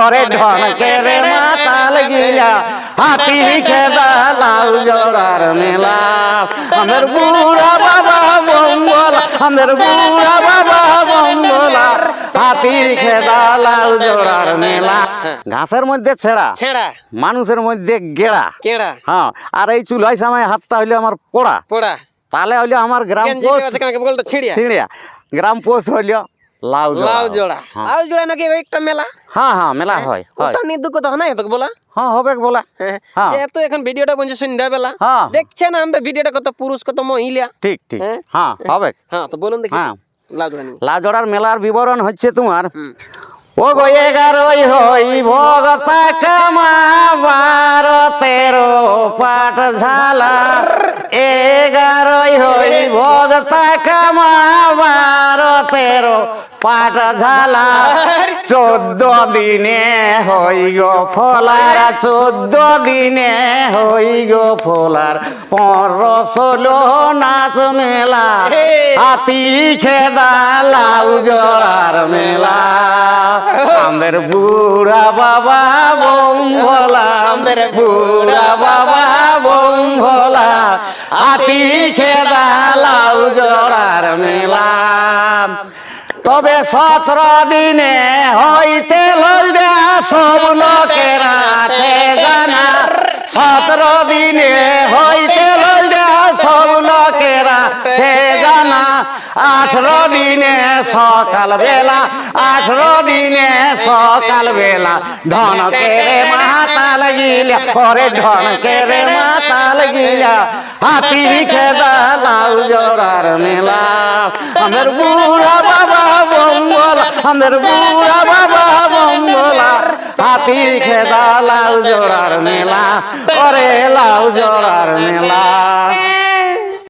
ওরে ঢনকের মাতাল গিলা হাতি খেদা লাল জোড়ার মেলা। আমাদের বুড়া বাবা বঙ্গলা আমাদের বুড়া বাবা বঙ্গলা হাতি খেদা লাল জোড়ার মেলা। ঘাসের মধ্যে ছেঁড়া ছেঁড়া। মানুষের মধ্যে গেড়া। কেড়া হ্যাঁ আর এই চুলাই সময় হাতটা হইলে আমার পোড়া। পোড়া। তাহলে হইলে আমার গ্রাম পোস্ট ছিঁড়িয়া। গ্রাম পোস্ট হইল লাউ লাউ জোড়া। হ্যাঁ। লাউ জোড়া নাকি একটা মেলা? হ্যাঁ হ্যাঁ মেলা হয় হয় ওটা নাই বলা। হ্যাঁ হবে বলা। হ্যাঁ হ্যাঁ। যেহেতু এখন ভিডিওটা বলছে সন্ধ্যাবেলা হ্যাঁ। দেখছেন আমরা ভিডিওটা কত পুরুষ কত মহিলা ঠিক ঠিক। হ্যাঁ? হ্যাঁ হবে। হ্যাঁ তো বলুন দেখি। হ্যাঁ। লাউ জোড়া নিয়ে। লাউ জোড়ার মেলার বিবরণ হচ্ছে তোমার। ও গো এগারোই হই ভগতা কামা বারো তেরো পাট ঝালা। এগারোই হই ভগতা কামা পাট ঝালা চোদ্দ দিনে হই গো ফলার, চোদ্দ দিনে হই গো ফলার। পনেরো ষোলো নাচ মেলা, হাতি খেদা লাউ জড়ার মেলা। আমাদের বুড়া বাবা বোম ভোলা আমাদের বুড়া বাবা বোম ভোলা হাতি খেদা তবে সতেরো দিনে হইতে লইবে সব লোকেরা জানা। সতেরো দিনে হইতে লইবে সব লোকেরা সে জানা। আঠেরো দিনে সকাল বেলা, আঠেরো দিনে সকাল বেলা ধন কেড়ে মাতাল গিলা করে ধন কেড়ে মাতাল গিলা হাতি খেদা লাল জোড়ার মেলা। আমাদের বুড়া বাবা বঙ্গলা আমাদের বুড়া বাবা বঙ্গলা হাতি খেদা লাল জোড়ার মেলা করে লাউ জোড়ার মেলা।